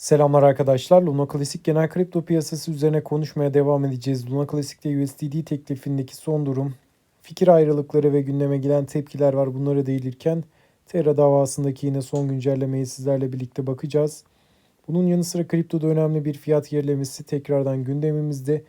Selamlar arkadaşlar. Luna Classic genel kripto piyasası üzerine konuşmaya devam edeceğiz. Luna Classic'te USDT teklifindeki son durum, fikir ayrılıkları ve gündeme gelen tepkiler var. Bunlara değinirken Terra davasındaki yine son güncellemeyi sizlerle birlikte bakacağız. Bunun yanı sıra kriptoda önemli bir fiyat gerilemesi tekrardan gündemimizde.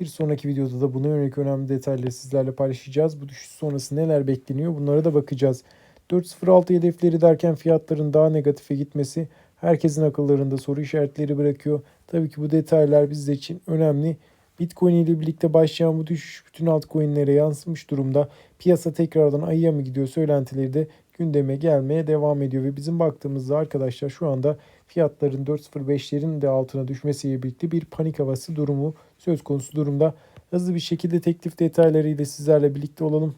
Bir sonraki videoda da buna yönelik önemli detayları sizlerle paylaşacağız. Bu düşüş sonrası neler bekleniyor bunlara da bakacağız. 4.06 hedefleri derken fiyatların daha negatife gitmesi herkesin akıllarında soru işaretleri bırakıyor. Tabii ki bu detaylar bizler için önemli. Bitcoin ile birlikte başlayan bu düşüş bütün altcoin'lere yansımış durumda. Piyasa tekrardan ayıya mı gidiyor söylentileri de gündeme gelmeye devam ediyor ve bizim baktığımızda arkadaşlar şu anda fiyatların 4.05'lerin de altına düşmesiyle birlikte bir panik havası durumu söz konusu durumda. Hızlı bir şekilde teklif detaylarıyla sizlerle birlikte olalım.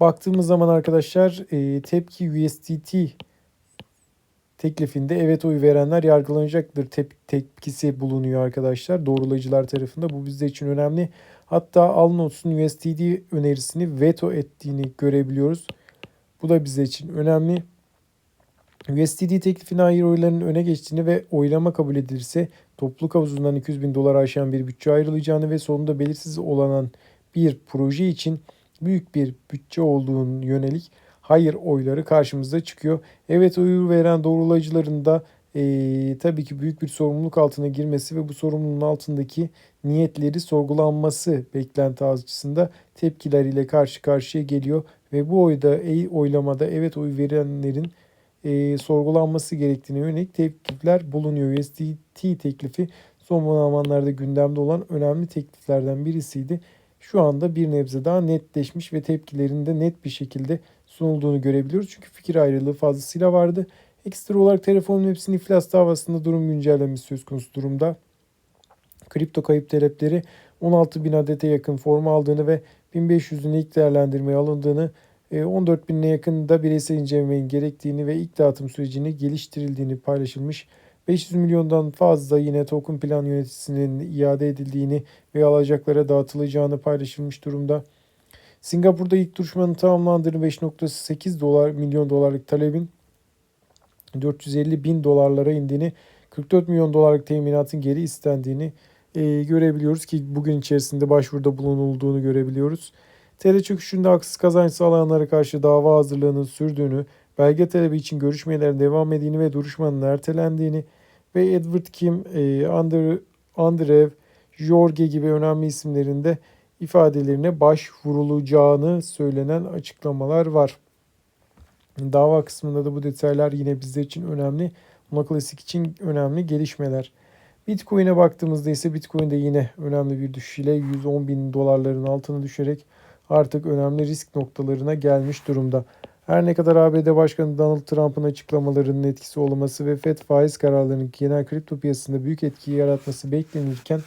Baktığımız zaman arkadaşlar e, tepki USDT teklifinde evet oy verenler yargılanacaktır tep- tepkisi bulunuyor arkadaşlar doğrulayıcılar tarafında. Bu bizler için önemli. Hatta Alnot'un USDT önerisini veto ettiğini görebiliyoruz. Bu da bizler için önemli. USDT teklifine hayır oylarının öne geçtiğini ve oylama kabul edilirse topluluk havuzundan 200 bin dolar aşan bir bütçe ayrılacağını ve sonunda belirsiz olan bir proje için büyük bir bütçe olduğunu yönelik hayır oyları karşımıza çıkıyor. Evet oyu veren doğrulayıcıların da e, tabii ki büyük bir sorumluluk altına girmesi ve bu sorumluluğun altındaki niyetleri sorgulanması beklenti açısında tepkiler ile karşı karşıya geliyor ve bu oyda e, oylamada evet oy verenlerin e, sorgulanması gerektiğine yönelik teklifler bulunuyor. USDT teklifi son zamanlarda gündemde olan önemli tekliflerden birisiydi. Şu anda bir nebze daha netleşmiş ve tepkilerinde net bir şekilde sunulduğunu görebiliyoruz. Çünkü fikir ayrılığı fazlasıyla vardı. Ekstra olarak telefonun hepsinin iflas davasında durum güncellemesi söz konusu durumda. Kripto kayıp talepleri 16 bin adete yakın forma aldığını ve 1500'ün ilk değerlendirmeye alındığını, 14 binine yakın da bireysel incelemenin gerektiğini ve ilk dağıtım sürecini geliştirildiğini paylaşılmış. 500 milyondan fazla yine token plan yöneticisinin iade edildiğini ve alacaklara dağıtılacağını paylaşılmış durumda. Singapur'da ilk duruşmanın tamamlandığını 5.8 dolar milyon dolarlık talebin 450 bin dolarlara indiğini 44 milyon dolarlık teminatın geri istendiğini e, görebiliyoruz ki bugün içerisinde başvuruda bulunulduğunu görebiliyoruz. TL çöküşünde haksız kazanç sağlayanlara karşı dava hazırlığının sürdüğünü, belge talebi için görüşmelerin devam ettiğini ve duruşmanın ertelendiğini ve Edward Kim, e, Andre, Andrev, Jorge gibi önemli isimlerinde ifadelerine başvurulacağını söylenen açıklamalar var. Dava kısmında da bu detaylar yine bizler için önemli. Classic için önemli gelişmeler. Bitcoin'e baktığımızda ise Bitcoin'de yine önemli bir düşüş ile 110 bin dolarların altına düşerek artık önemli risk noktalarına gelmiş durumda. Her ne kadar ABD Başkanı Donald Trump'ın açıklamalarının etkisi olması ve FED faiz kararlarının genel kripto piyasasında büyük etki yaratması beklenirken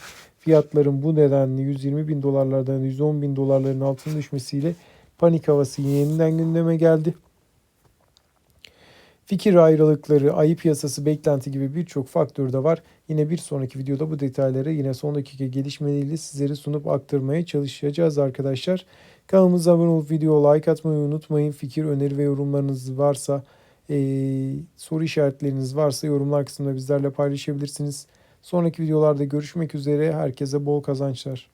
fiyatların bu nedenle 120 bin dolarlardan 110 bin dolarların altına düşmesiyle panik havası yeniden gündeme geldi. Fikir ayrılıkları, ayı piyasası, beklenti gibi birçok faktör de var. Yine bir sonraki videoda bu detayları yine son dakika gelişmeleriyle sizlere sunup aktarmaya çalışacağız arkadaşlar. Kanalımıza abone olup video like atmayı unutmayın. Fikir, öneri ve yorumlarınız varsa, e, soru işaretleriniz varsa yorumlar kısmında bizlerle paylaşabilirsiniz. Sonraki videolarda görüşmek üzere. Herkese bol kazançlar.